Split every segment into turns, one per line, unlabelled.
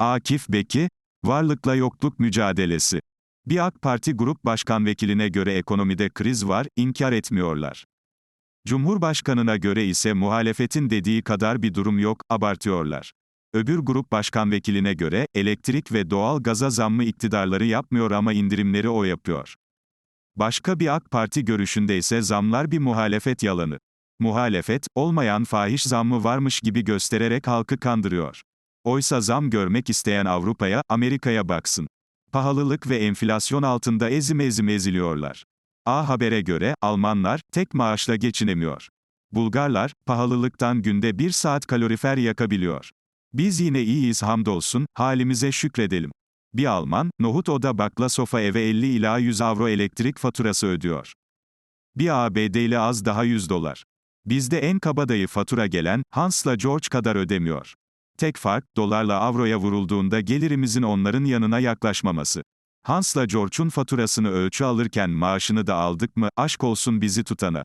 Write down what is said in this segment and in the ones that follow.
Akif Beki, varlıkla yokluk mücadelesi. Bir AK Parti Grup Başkan Vekiline göre ekonomide kriz var, inkar etmiyorlar. Cumhurbaşkanına göre ise muhalefetin dediği kadar bir durum yok, abartıyorlar. Öbür grup başkan vekiline göre, elektrik ve doğal gaza zammı iktidarları yapmıyor ama indirimleri o yapıyor. Başka bir AK Parti görüşünde ise zamlar bir muhalefet yalanı. Muhalefet, olmayan fahiş zammı varmış gibi göstererek halkı kandırıyor. Oysa zam görmek isteyen Avrupa'ya, Amerika'ya baksın. Pahalılık ve enflasyon altında ezim ezim eziliyorlar. A Haber'e göre, Almanlar, tek maaşla geçinemiyor. Bulgarlar, pahalılıktan günde bir saat kalorifer yakabiliyor. Biz yine iyiyiz hamdolsun, halimize şükredelim. Bir Alman, nohut oda bakla sofa eve 50 ila 100 avro elektrik faturası ödüyor. Bir ABD'li az daha 100 dolar. Bizde en kabadayı fatura gelen, Hans'la George kadar ödemiyor. Tek fark, dolarla avroya vurulduğunda gelirimizin onların yanına yaklaşmaması. Hans'la George'un faturasını ölçü alırken maaşını da aldık mı, aşk olsun bizi tutana.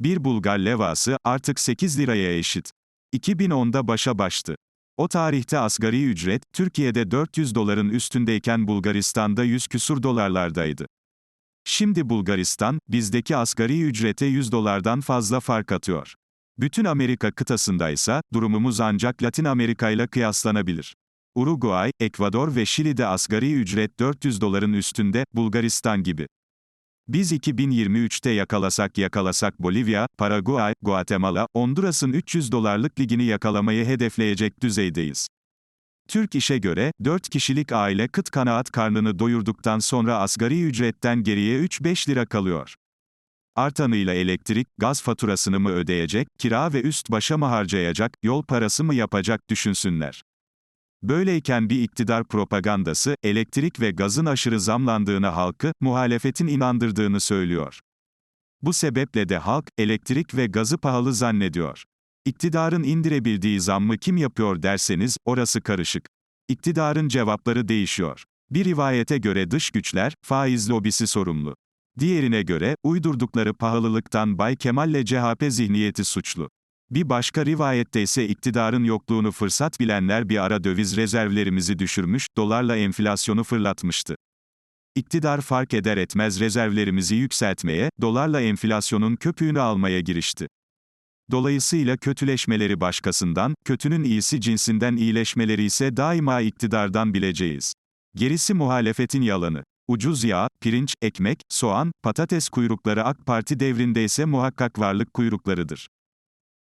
Bir Bulgar levası, artık 8 liraya eşit. 2010'da başa baştı. O tarihte asgari ücret, Türkiye'de 400 doların üstündeyken Bulgaristan'da 100 küsur dolarlardaydı. Şimdi Bulgaristan, bizdeki asgari ücrete 100 dolardan fazla fark atıyor. Bütün Amerika kıtasındaysa, durumumuz ancak Latin Amerika ile kıyaslanabilir. Uruguay, Ekvador ve Şili'de asgari ücret 400 doların üstünde, Bulgaristan gibi. Biz 2023'te yakalasak yakalasak Bolivya, Paraguay, Guatemala, Honduras'ın 300 dolarlık ligini yakalamayı hedefleyecek düzeydeyiz. Türk İş'e göre, 4 kişilik aile kıt kanaat karnını doyurduktan sonra asgari ücretten geriye 3-5 lira kalıyor. Artanıyla elektrik, gaz faturasını mı ödeyecek, kira ve üst başa mı harcayacak, yol parası mı yapacak düşünsünler. Böyleyken bir iktidar propagandası, elektrik ve gazın aşırı zamlandığını halkı, muhalefetin inandırdığını söylüyor. Bu sebeple de halk, elektrik ve gazı pahalı zannediyor. İktidarın indirebildiği zammı kim yapıyor derseniz, orası karışık. İktidarın cevapları değişiyor. Bir rivayete göre dış güçler, faiz lobisi sorumlu. Diğerine göre, uydurdukları pahalılıktan Bay Kemal'le CHP zihniyeti suçlu. Bir başka rivayette ise iktidarın yokluğunu fırsat bilenler bir ara döviz rezervlerimizi düşürmüş, dolarla enflasyonu fırlatmıştı. İktidar fark eder etmez rezervlerimizi yükseltmeye, dolarla enflasyonun köpüğünü almaya girişti. Dolayısıyla kötüleşmeleri başkasından, kötünün iyisi cinsinden iyileşmeleri ise daima iktidardan bileceğiz. Gerisi muhalefetin yalanı. Ucuz yağ, pirinç, ekmek, soğan, patates kuyrukları AK Parti devrinde ise muhakkak varlık kuyruklarıdır.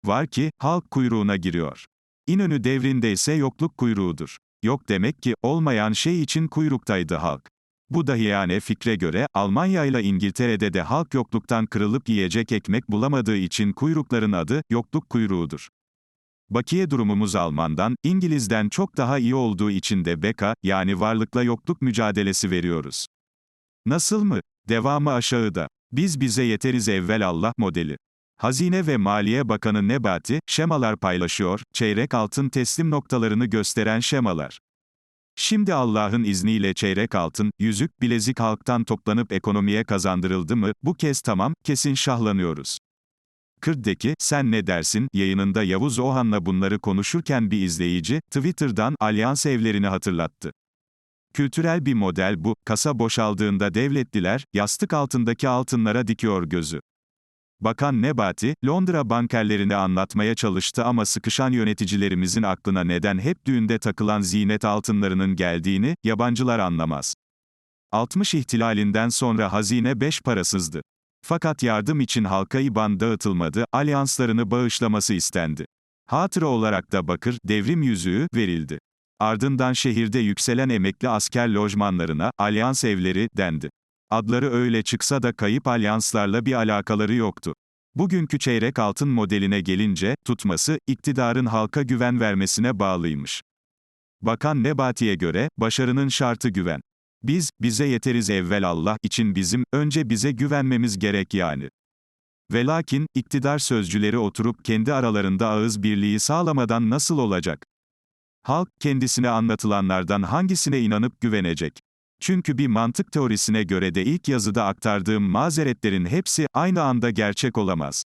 Var ki, halk kuyruğuna giriyor. İnönü devrinde ise yokluk kuyruğudur. Yok demek ki, olmayan şey için kuyruktaydı halk. Bu dahiyane fikre göre, Almanya ile İngiltere'de de halk yokluktan kırılıp yiyecek ekmek bulamadığı için kuyrukların adı, yokluk kuyruğudur. Bakiye durumumuz Alman'dan, İngiliz'den çok daha iyi olduğu için de beka, yani varlıkla yokluk mücadelesi veriyoruz. Nasıl mı? Devamı aşağıda. Biz bize yeteriz evvel Allah modeli. Hazine ve Maliye Bakanı Nebati, şemalar paylaşıyor, çeyrek altın teslim noktalarını gösteren şemalar. Şimdi Allah'ın izniyle çeyrek altın, yüzük, bilezik halktan toplanıp ekonomiye kazandırıldı mı, bu kez tamam, kesin şahlanıyoruz. Kırk'daki, sen ne dersin, yayınında Yavuz Ohan'la bunları konuşurken bir izleyici, Twitter'dan, alyans evlerini hatırlattı. Kültürel bir model bu, kasa boşaldığında devletliler, yastık altındaki altınlara dikiyor gözü. Bakan Nebati, Londra bankerlerini anlatmaya çalıştı ama sıkışan yöneticilerimizin aklına neden hep düğünde takılan ziynet altınlarının geldiğini, yabancılar anlamaz. 60 ihtilalinden sonra hazine beş parasızdı. Fakat yardım için halka IBAN dağıtılmadı, alyanslarını bağışlaması istendi. Hatıra olarak da bakır, devrim yüzüğü, verildi. Ardından şehirde yükselen emekli asker lojmanlarına, alyans evleri, dendi. Adları öyle çıksa da kayıp alyanslarla bir alakaları yoktu. Bugünkü çeyrek altın modeline gelince, tutması, iktidarın halka güven vermesine bağlıymış. Bakan Nebati'ye göre, başarının şartı güven. Biz, bize yeteriz evvel Allah için bizim, önce bize güvenmemiz gerek yani. Velakin, iktidar sözcüleri oturup kendi aralarında ağız birliği sağlamadan nasıl olacak? Halk, kendisine anlatılanlardan hangisine inanıp güvenecek? Çünkü bir mantık teorisine göre de ilk yazıda aktardığım mazeretlerin hepsi aynı anda gerçek olamaz.